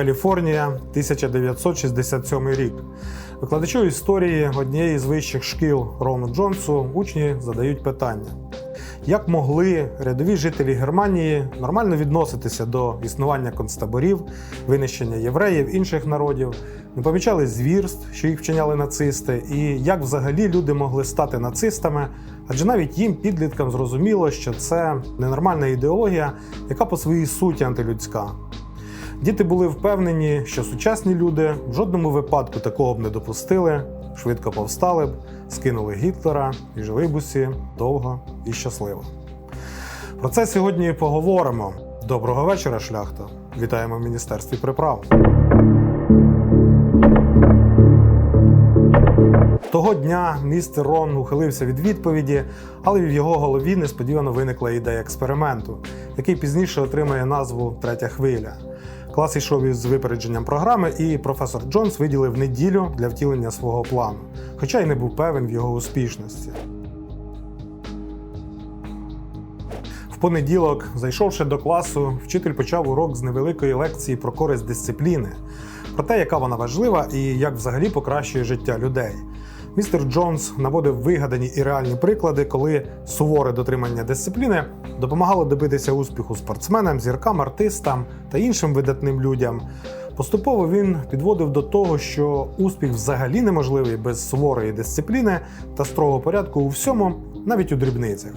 Каліфорнія, 1967 рік. Викладачу історії однієї з вищих шкіл Рону Джонсу учні задають питання: як могли рядові жителі Германії нормально відноситися до існування концтаборів, винищення євреїв, інших народів, не помічали звірств, що їх вчиняли нацисти, і як взагалі люди могли стати нацистами? Адже навіть їм, підліткам, зрозуміло, що це ненормальна ідеологія, яка по своїй суті антилюдська. Діти були впевнені, що сучасні люди в жодному випадку такого б не допустили, швидко повстали б, скинули Гітлера і жили б усі довго і щасливо. Про це сьогодні і поговоримо. Доброго вечора, шляхта. Вітаємо в міністерстві приправ. Того дня містер Рон ухилився від відповіді, але в його голові несподівано виникла ідея експерименту, який пізніше отримає назву Третя хвиля. Клас йшов із випередженням програми, і професор Джонс виділив неділю для втілення свого плану, хоча й не був певен в його успішності. В понеділок, зайшовши до класу, вчитель почав урок з невеликої лекції про користь дисципліни, про те, яка вона важлива і як взагалі покращує життя людей. Містер Джонс наводив вигадані і реальні приклади, коли суворе дотримання дисципліни допомагало добитися успіху спортсменам, зіркам, артистам та іншим видатним людям. Поступово він підводив до того, що успіх взагалі неможливий без суворої дисципліни та строгого порядку у всьому, навіть у дрібницях.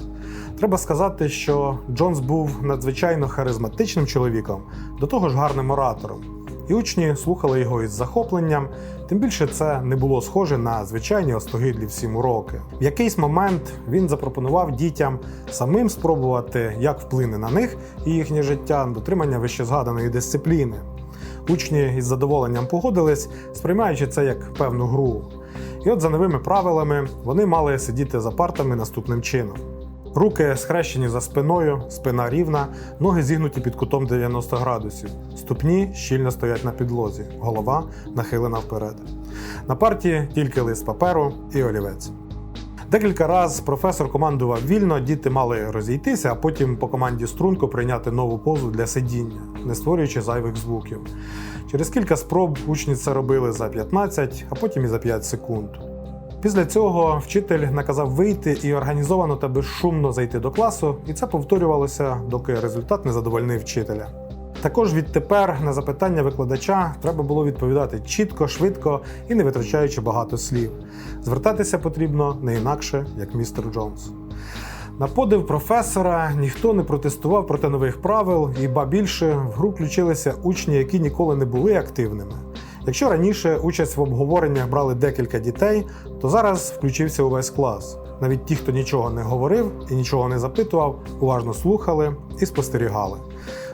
Треба сказати, що Джонс був надзвичайно харизматичним чоловіком, до того ж гарним оратором. І учні слухали його із захопленням, тим більше це не було схоже на звичайні остогидлі всім уроки. В якийсь момент він запропонував дітям самим спробувати, як вплине на них і їхнє життя дотримання вищезгаданої дисципліни. Учні із задоволенням погодились, сприймаючи це як певну гру. І от за новими правилами вони мали сидіти за партами наступним чином. Руки схрещені за спиною, спина рівна, ноги зігнуті під кутом 90 градусів. Ступні щільно стоять на підлозі, голова нахилена вперед. На парті тільки лист паперу і олівець. Декілька разів професор командував вільно, діти мали розійтися, а потім по команді струнко прийняти нову позу для сидіння, не створюючи зайвих звуків. Через кілька спроб учні це робили за 15, а потім і за 5 секунд. Після цього вчитель наказав вийти і організовано та безшумно зайти до класу, і це повторювалося, доки результат не задовольнив вчителя. Також відтепер на запитання викладача треба було відповідати чітко, швидко і не витрачаючи багато слів. Звертатися потрібно не інакше, як містер Джонс. На подив професора ніхто не протестував проти нових правил, і ба більше в гру включилися учні, які ніколи не були активними. Якщо раніше участь в обговореннях брали декілька дітей, то зараз включився увесь клас. Навіть ті, хто нічого не говорив і нічого не запитував, уважно слухали і спостерігали.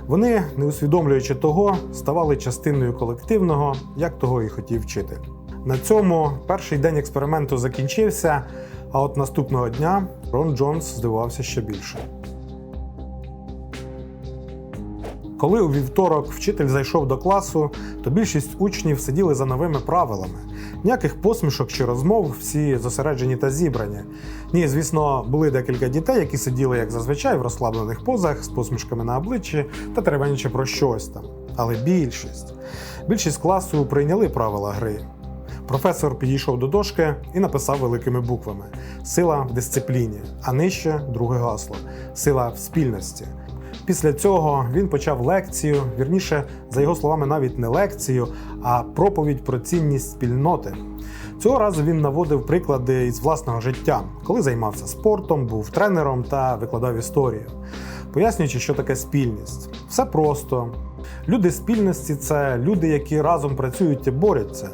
Вони, не усвідомлюючи того, ставали частиною колективного, як того і хотів вчитель. На цьому перший день експерименту закінчився, а от наступного дня Рон Джонс здивувався ще більше. Коли у вівторок вчитель зайшов до класу, то більшість учнів сиділи за новими правилами. Ніяких посмішок чи розмов, всі зосереджені та зібрані. Ні, звісно, були декілька дітей, які сиділи, як зазвичай, в розслаблених позах з посмішками на обличчі та теревенячи про щось там. Але більшість. Більшість класу прийняли правила гри. Професор підійшов до дошки і написав великими буквами: Сила в дисципліні, а нижче друге гасло сила в спільності. Після цього він почав лекцію, вірніше, за його словами, навіть не лекцію, а проповідь про цінність спільноти. Цього разу він наводив приклади із власного життя, коли займався спортом, був тренером та викладав історію, пояснюючи, що таке спільність. Все просто. Люди спільності це люди, які разом працюють і борються.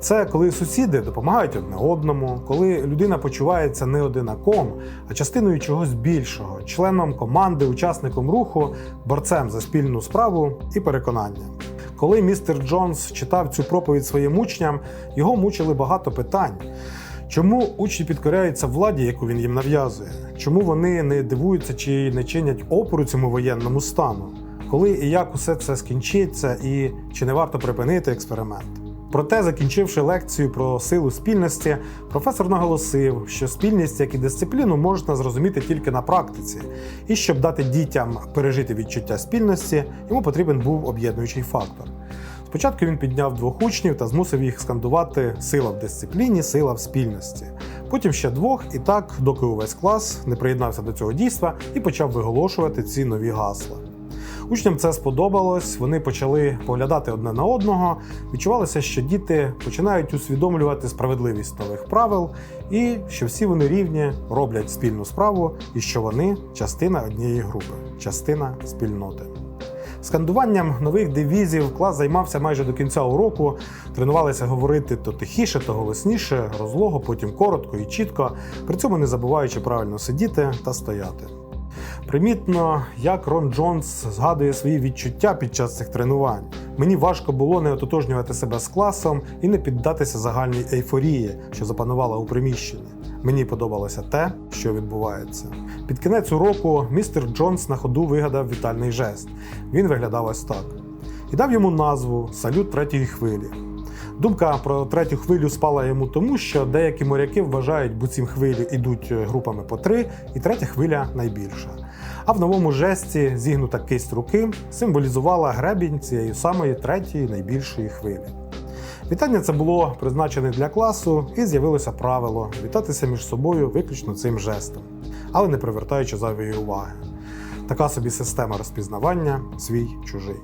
Це коли сусіди допомагають одне одному, коли людина почувається не одинаком, а частиною чогось більшого, членом команди, учасником руху, борцем за спільну справу і переконання. Коли містер Джонс читав цю проповідь своїм учням, його мучили багато питань. Чому учні підкоряються владі, яку він їм нав'язує? Чому вони не дивуються чи не чинять опору цьому воєнному стану? Коли і як усе це скінчиться, і чи не варто припинити експеримент? Проте, закінчивши лекцію про силу спільності, професор наголосив, що спільність, як і дисципліну, можна зрозуміти тільки на практиці, і щоб дати дітям пережити відчуття спільності, йому потрібен був об'єднуючий фактор. Спочатку він підняв двох учнів та змусив їх скандувати сила в дисципліні, сила в спільності. Потім ще двох, і так, доки увесь клас не приєднався до цього дійства і почав виголошувати ці нові гасла. Учням це сподобалось, вони почали поглядати одне на одного, відчувалося, що діти починають усвідомлювати справедливість нових правил і що всі вони рівні роблять спільну справу, і що вони частина однієї групи, частина спільноти. Скандуванням нових девізів клас займався майже до кінця уроку. Тренувалися говорити то тихіше, то голосніше, розлого, потім коротко і чітко, при цьому не забуваючи правильно сидіти та стояти. Примітно, як Рон Джонс згадує свої відчуття під час цих тренувань. Мені важко було не ототожнювати себе з класом і не піддатися загальній ейфорії, що запанувала у приміщенні. Мені подобалося те, що відбувається. Під кінець уроку містер Джонс на ходу вигадав вітальний жест. Він виглядав ось так. І дав йому назву Салют третьої хвилі. Думка про третю хвилю спала йому тому, що деякі моряки вважають, буцім хвилі йдуть групами по три, і третя хвиля найбільша. А в новому жесті зігнута кисть руки символізувала гребінь цієї самої третьої найбільшої хвилі. Вітання це було призначене для класу, і з'явилося правило вітатися між собою виключно цим жестом, але не привертаючи зайвої уваги. Така собі система розпізнавання свій чужий.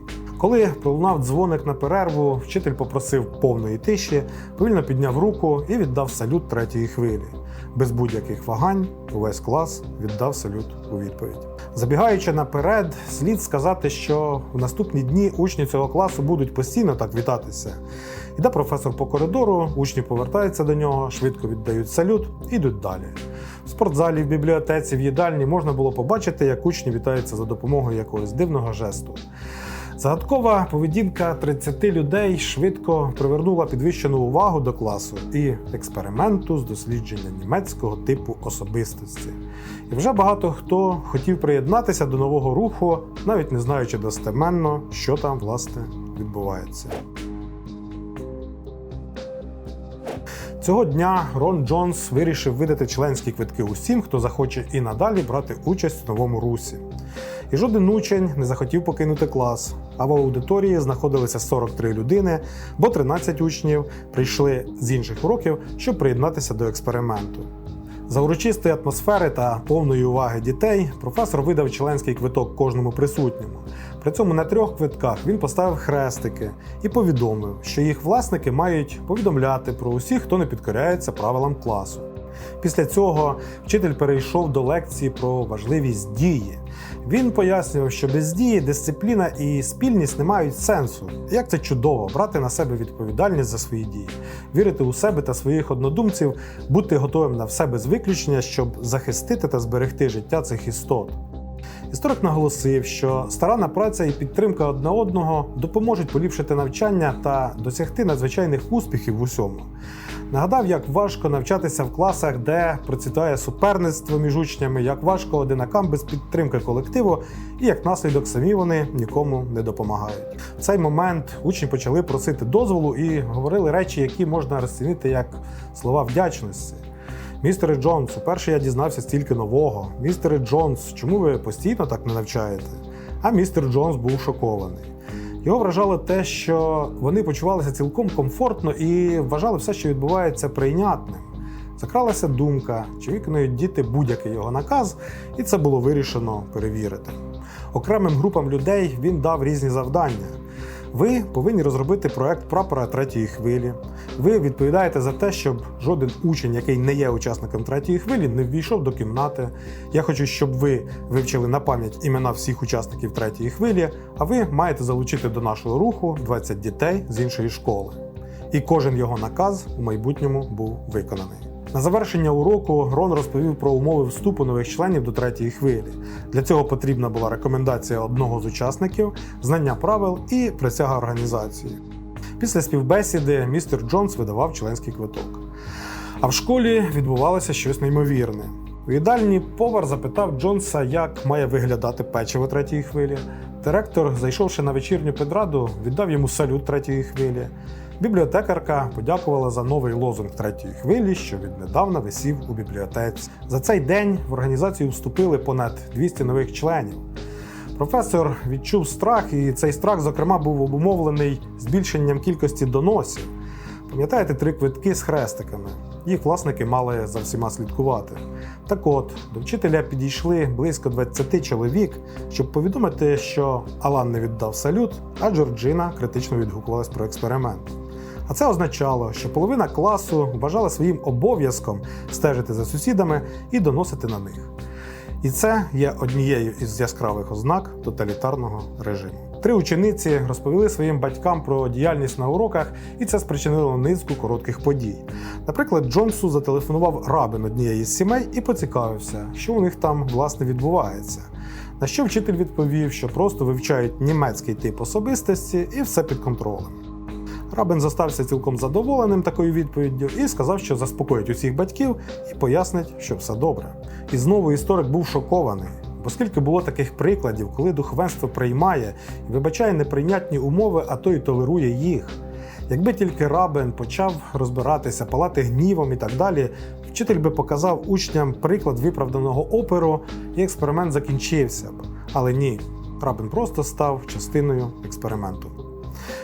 Коли пролунав дзвоник на перерву, вчитель попросив повної тиші, повільно підняв руку і віддав салют третьої хвилі. Без будь-яких вагань увесь клас віддав салют у відповідь. Забігаючи наперед, слід сказати, що в наступні дні учні цього класу будуть постійно так вітатися. Іде професор по коридору, учні повертаються до нього, швидко віддають салют і йдуть далі. В спортзалі, в бібліотеці, в їдальні можна було побачити, як учні вітаються за допомогою якогось дивного жесту. Загадкова поведінка 30 людей швидко привернула підвищену увагу до класу і експерименту з дослідження німецького типу особистості. І вже багато хто хотів приєднатися до нового руху, навіть не знаючи достеменно, що там власне відбувається. Цього дня Рон Джонс вирішив видати членські квитки усім, хто захоче і надалі брати участь у новому русі. І жоден учень не захотів покинути клас, а в аудиторії знаходилися 43 людини, бо 13 учнів прийшли з інших уроків, щоб приєднатися до експерименту. За урочистої атмосфери та повної уваги дітей професор видав членський квиток кожному присутньому. При цьому на трьох квитках він поставив хрестики і повідомив, що їх власники мають повідомляти про усіх, хто не підкоряється правилам класу. Після цього вчитель перейшов до лекції про важливість дії. Він пояснював, що без дії дисципліна і спільність не мають сенсу. Як це чудово брати на себе відповідальність за свої дії, вірити у себе та своїх однодумців, бути готовим на все без виключення, щоб захистити та зберегти життя цих істот. Історик наголосив, що старанна праця і підтримка одне одного допоможуть поліпшити навчання та досягти надзвичайних успіхів в усьому. Нагадав, як важко навчатися в класах, де процвітає суперництво між учнями, як важко одинакам без підтримки колективу, і як наслідок самі вони нікому не допомагають. В цей момент учні почали просити дозволу і говорили речі, які можна розцінити як слова вдячності. Містере Джонс, уперше я дізнався стільки нового. Містере Джонс, чому ви постійно так не навчаєте? А містер Джонс був шокований. Його вражало те, що вони почувалися цілком комфортно і вважали все, що відбувається, прийнятним. Закралася думка, чи виконують діти будь-який його наказ, і це було вирішено перевірити. Окремим групам людей він дав різні завдання. Ви повинні розробити проект прапора третьої хвилі. Ви відповідаєте за те, щоб жоден учень, який не є учасником третьої хвилі, не ввійшов до кімнати. Я хочу, щоб ви вивчили на пам'ять імена всіх учасників третьої хвилі, а ви маєте залучити до нашого руху 20 дітей з іншої школи. І кожен його наказ у майбутньому був виконаний. На завершення уроку Рон розповів про умови вступу нових членів до третьої хвилі. Для цього потрібна була рекомендація одного з учасників, знання правил і присяга організації. Після співбесіди містер Джонс видавав членський квиток. А в школі відбувалося щось неймовірне. У їдальні повар запитав Джонса, як має виглядати печиво третьої хвилі. Директор, зайшовши на вечірню педраду, віддав йому салют третьої хвилі. Бібліотекарка подякувала за новий лозунг третьої хвилі, що віднедавна висів у бібліотеці. За цей день в організацію вступили понад 200 нових членів. Професор відчув страх, і цей страх, зокрема, був обумовлений збільшенням кількості доносів. Пам'ятаєте три квитки з хрестиками? Їх власники мали за всіма слідкувати. Так от, до вчителя підійшли близько 20 чоловік, щоб повідомити, що Алан не віддав салют, а Джорджина критично відгукувалась про експеримент. А це означало, що половина класу вважала своїм обов'язком стежити за сусідами і доносити на них. І це є однією із яскравих ознак тоталітарного режиму. Три учениці розповіли своїм батькам про діяльність на уроках, і це спричинило низку коротких подій. Наприклад, Джонсу зателефонував рабин однієї з сімей і поцікавився, що у них там власне відбувається. На що вчитель відповів, що просто вивчають німецький тип особистості і все під контролем. Рабин зостався цілком задоволеним такою відповіддю і сказав, що заспокоїть усіх батьків і пояснить, що все добре. І знову історик був шокований, оскільки було таких прикладів, коли духовенство приймає і вибачає неприйнятні умови, а то й толерує їх. Якби тільки рабин почав розбиратися, палати гнівом і так далі, вчитель би показав учням приклад виправданого оперу, і експеримент закінчився б. Але ні, рабин просто став частиною експерименту.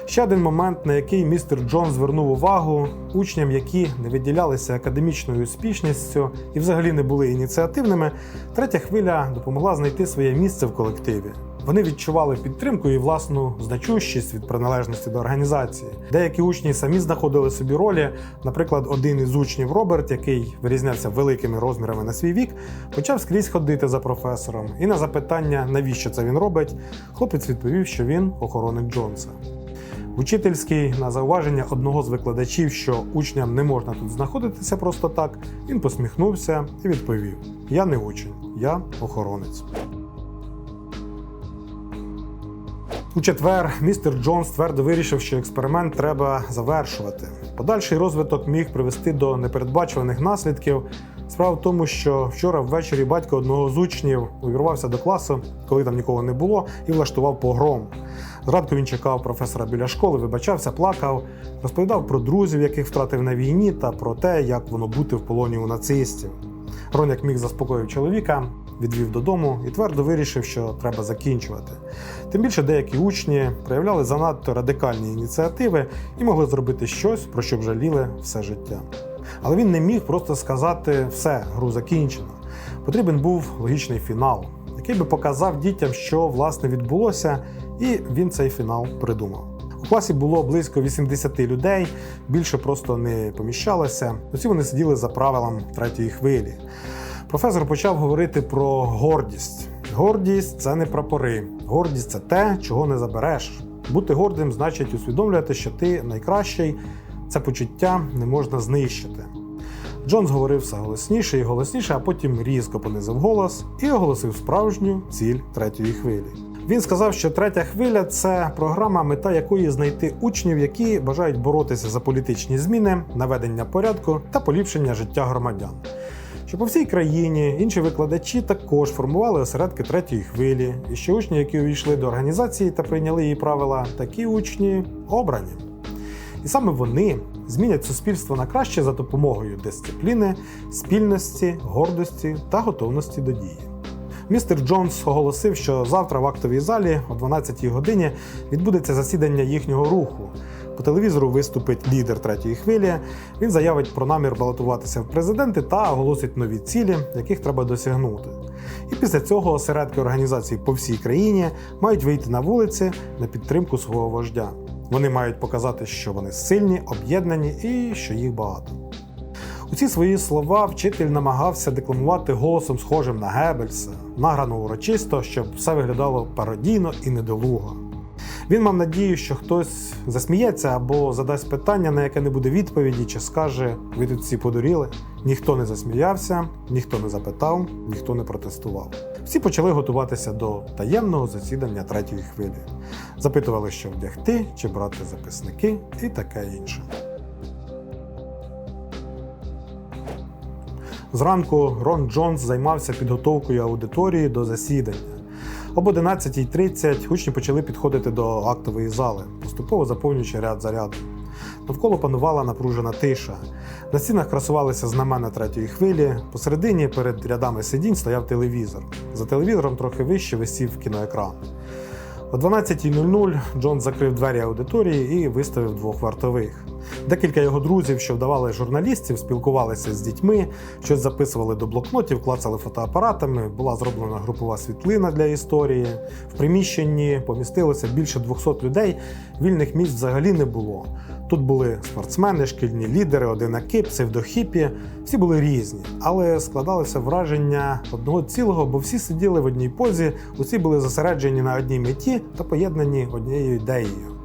Ще один момент, на який містер Джон звернув увагу учням, які не виділялися академічною успішністю і взагалі не були ініціативними, третя хвиля допомогла знайти своє місце в колективі. Вони відчували підтримку і власну значущість від приналежності до організації. Деякі учні самі знаходили собі ролі. Наприклад, один із учнів Роберт, який вирізнявся великими розмірами на свій вік, почав скрізь ходити за професором. І на запитання, навіщо це він робить, хлопець відповів, що він охоронник Джонса. Учительський на зауваження одного з викладачів, що учням не можна тут знаходитися просто так, він посміхнувся і відповів: Я не учень, я охоронець. У четвер містер Джонс твердо вирішив, що експеримент треба завершувати. Подальший розвиток міг привести до непередбачуваних наслідків. Справа в тому, що вчора ввечері батько одного з учнів увірвався до класу, коли там нікого не було, і влаштував погром. Зранку він чекав професора біля школи, вибачався, плакав, розповідав про друзів, яких втратив на війні, та про те, як воно бути в полоні у нацистів. Рон, як міг заспокоїв чоловіка, відвів додому і твердо вирішив, що треба закінчувати. Тим більше деякі учні проявляли занадто радикальні ініціативи і могли зробити щось, про що б жаліли все життя. Але він не міг просто сказати все, гру закінчено. Потрібен був логічний фінал, який би показав дітям, що власне відбулося, і він цей фінал придумав. У класі було близько 80 людей, більше просто не поміщалося. Усі вони сиділи за правилом третьої хвилі. Професор почав говорити про гордість. Гордість це не прапори. Гордість це те, чого не забереш. Бути гордим значить усвідомлювати, що ти найкращий. Це почуття не можна знищити. Джонс говорив все голосніше і голосніше, а потім різко понизив голос і оголосив справжню ціль третьої хвилі. Він сказав, що третя хвиля це програма, мета якої знайти учнів, які бажають боротися за політичні зміни, наведення порядку та поліпшення життя громадян. Що по всій країні інші викладачі також формували осередки третьої хвилі, і що учні, які увійшли до організації та прийняли її правила, такі учні обрані. І саме вони змінять суспільство на краще за допомогою дисципліни, спільності, гордості та готовності до дії. Містер Джонс оголосив, що завтра в актовій залі о 12-й годині відбудеться засідання їхнього руху. По телевізору виступить лідер третьої хвилі. Він заявить про намір балотуватися в президенти та оголосить нові цілі, яких треба досягнути. І після цього осередки організацій по всій країні мають вийти на вулиці на підтримку свого вождя. Вони мають показати, що вони сильні, об'єднані і що їх багато. У ці свої слова вчитель намагався декламувати голосом схожим на Геббельса, награно урочисто, щоб все виглядало пародійно і недолуго. Він мав надію, що хтось засміється або задасть питання, на яке не буде відповіді, чи скаже: ви тут всі подуріли. Ніхто не засміявся, ніхто не запитав, ніхто не протестував. Всі почали готуватися до таємного засідання третьої хвилі. Запитували, що вдягти, чи брати записники і таке інше. Зранку Рон Джонс займався підготовкою аудиторії до засідання. Об 11.30 учні почали підходити до актової зали, поступово заповнюючи ряд за рядом. Навколо панувала напружена тиша. На стінах красувалися знамена третьої хвилі. Посередині перед рядами сидінь стояв телевізор. За телевізором трохи вище висів кіноекран. О 12.00 Джон закрив двері аудиторії і виставив двох вартових. Декілька його друзів, що вдавали журналістів, спілкувалися з дітьми, щось записували до блокнотів, клацали фотоапаратами. Була зроблена групова світлина для історії. В приміщенні помістилося більше 200 людей. Вільних місць взагалі не було. Тут були спортсмени, шкільні лідери, одинаки, псевдохіпі. Всі були різні, але складалося враження одного цілого, бо всі сиділи в одній позі, усі були зосереджені на одній меті та поєднані однією ідеєю.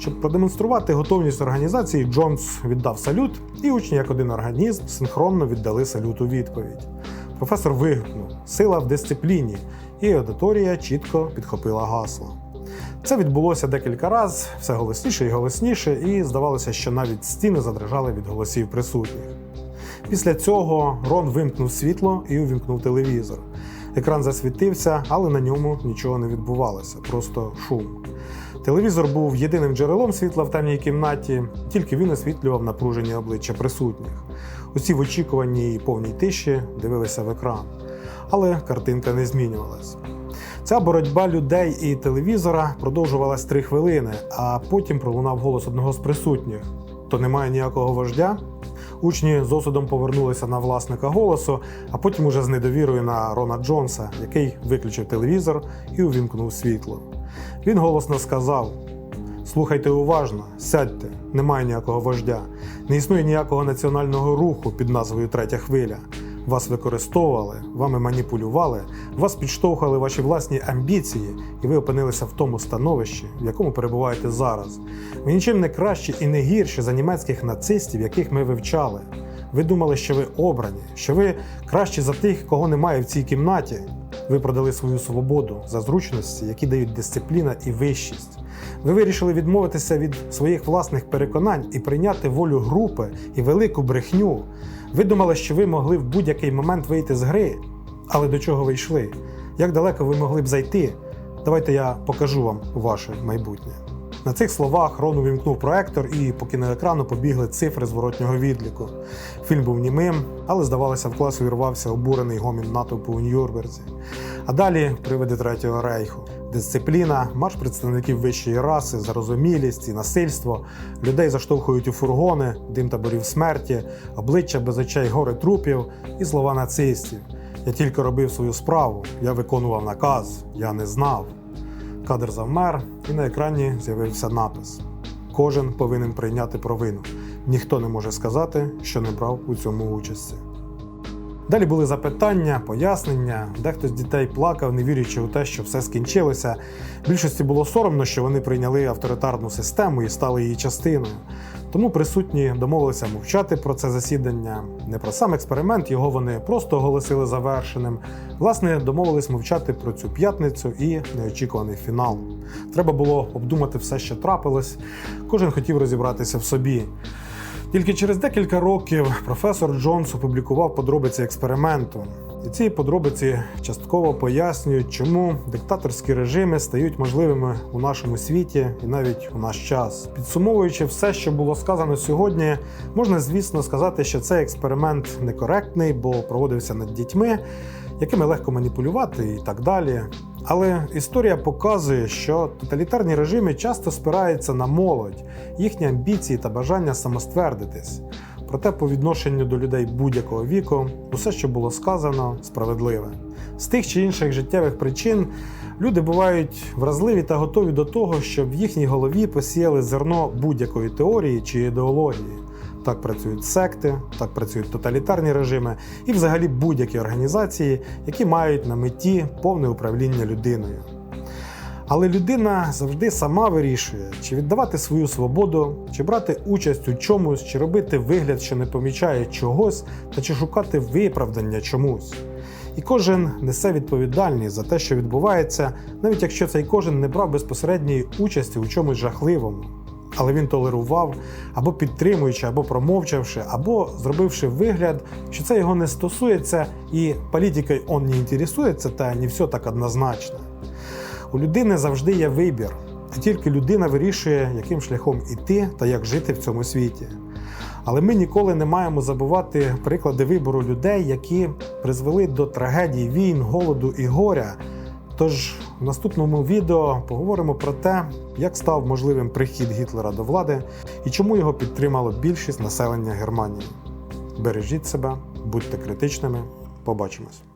Щоб продемонструвати готовність організації, Джонс віддав салют, і учні, як один організм, синхронно віддали салют у відповідь. Професор вигукнув Сила в дисципліні, і аудиторія чітко підхопила гасло. Це відбулося декілька разів, все голосніше і голосніше, і здавалося, що навіть стіни задрижали від голосів присутніх. Після цього Рон вимкнув світло і увімкнув телевізор. Екран засвітився, але на ньому нічого не відбувалося, просто шум. Телевізор був єдиним джерелом світла в темній кімнаті, тільки він освітлював напружені обличчя присутніх. Усі в очікуванні і повній тиші дивилися в екран. Але картинка не змінювалась. Ця боротьба людей і телевізора продовжувалась три хвилини, а потім пролунав голос одного з присутніх: то немає ніякого вождя. Учні з осудом повернулися на власника голосу, а потім уже з недовірою на Рона Джонса, який виключив телевізор і увімкнув світло. Він голосно сказав: Слухайте уважно, сядьте, немає ніякого вождя, не існує ніякого національного руху під назвою Третя хвиля. Вас використовували, вами маніпулювали, вас підштовхували ваші власні амбіції, і ви опинилися в тому становищі, в якому перебуваєте зараз. Ви нічим не кращі і не гірші за німецьких нацистів, яких ми вивчали. Ви думали, що ви обрані, що ви кращі за тих, кого немає в цій кімнаті. Ви продали свою свободу за зручності, які дають дисципліна і вищість. Ви вирішили відмовитися від своїх власних переконань і прийняти волю групи і велику брехню. Ви думали, що ви могли в будь-який момент вийти з гри, але до чого ви йшли? Як далеко ви могли б зайти? Давайте я покажу вам ваше майбутнє. На цих словах Рон увімкнув проектор і по кіноекрану побігли цифри зворотнього відліку. Фільм був німим, але здавалося, в клас увірвався обурений гомін натовпу у Нюрнберзі. А далі привиди Третього рейху. Дисципліна, марш представників вищої раси, зарозумілість і насильство, людей заштовхують у фургони, дим таборів смерті, обличчя без очей гори трупів і слова нацистів. Я тільки робив свою справу, я виконував наказ, я не знав. Кадр завмер, і на екрані з'явився напис: Кожен повинен прийняти провину. Ніхто не може сказати, що не брав у цьому участі. Далі були запитання, пояснення. Дехто з дітей плакав, не вірячи у те, що все скінчилося. Більшості було соромно, що вони прийняли авторитарну систему і стали її частиною. Тому присутні домовилися мовчати про це засідання, не про сам експеримент, його вони просто оголосили завершеним. Власне, домовились мовчати про цю п'ятницю і неочікуваний фінал. Треба було обдумати все, що трапилось. Кожен хотів розібратися в собі. Тільки через декілька років професор Джонс опублікував подробиці експерименту. І ці подробиці частково пояснюють, чому диктаторські режими стають можливими у нашому світі і навіть у наш час. Підсумовуючи все, що було сказано сьогодні, можна, звісно, сказати, що цей експеримент некоректний, бо проводився над дітьми, якими легко маніпулювати і так далі. Але історія показує, що тоталітарні режими часто спираються на молодь, їхні амбіції та бажання самоствердитись. Проте по відношенню до людей будь-якого віку, усе, що було сказано, справедливе. З тих чи інших життєвих причин люди бувають вразливі та готові до того, щоб в їхній голові посіяли зерно будь-якої теорії чи ідеології. Так працюють секти, так працюють тоталітарні режими і взагалі будь-які організації, які мають на меті повне управління людиною. Але людина завжди сама вирішує, чи віддавати свою свободу, чи брати участь у чомусь, чи робити вигляд, що не помічає чогось, та чи шукати виправдання чомусь. І кожен несе відповідальність за те, що відбувається, навіть якщо цей кожен не брав безпосередньої участі у чомусь жахливому. Але він толерував або підтримуючи, або промовчавши, або зробивши вигляд, що це його не стосується, і політикою он не інтересується, та не все так однозначно. У людини завжди є вибір. І тільки людина вирішує, яким шляхом іти та як жити в цьому світі. Але ми ніколи не маємо забувати приклади вибору людей, які призвели до трагедій війн, голоду і горя. Тож в наступному відео поговоримо про те, як став можливим прихід Гітлера до влади і чому його підтримало більшість населення Германії. Бережіть себе, будьте критичними. Побачимось.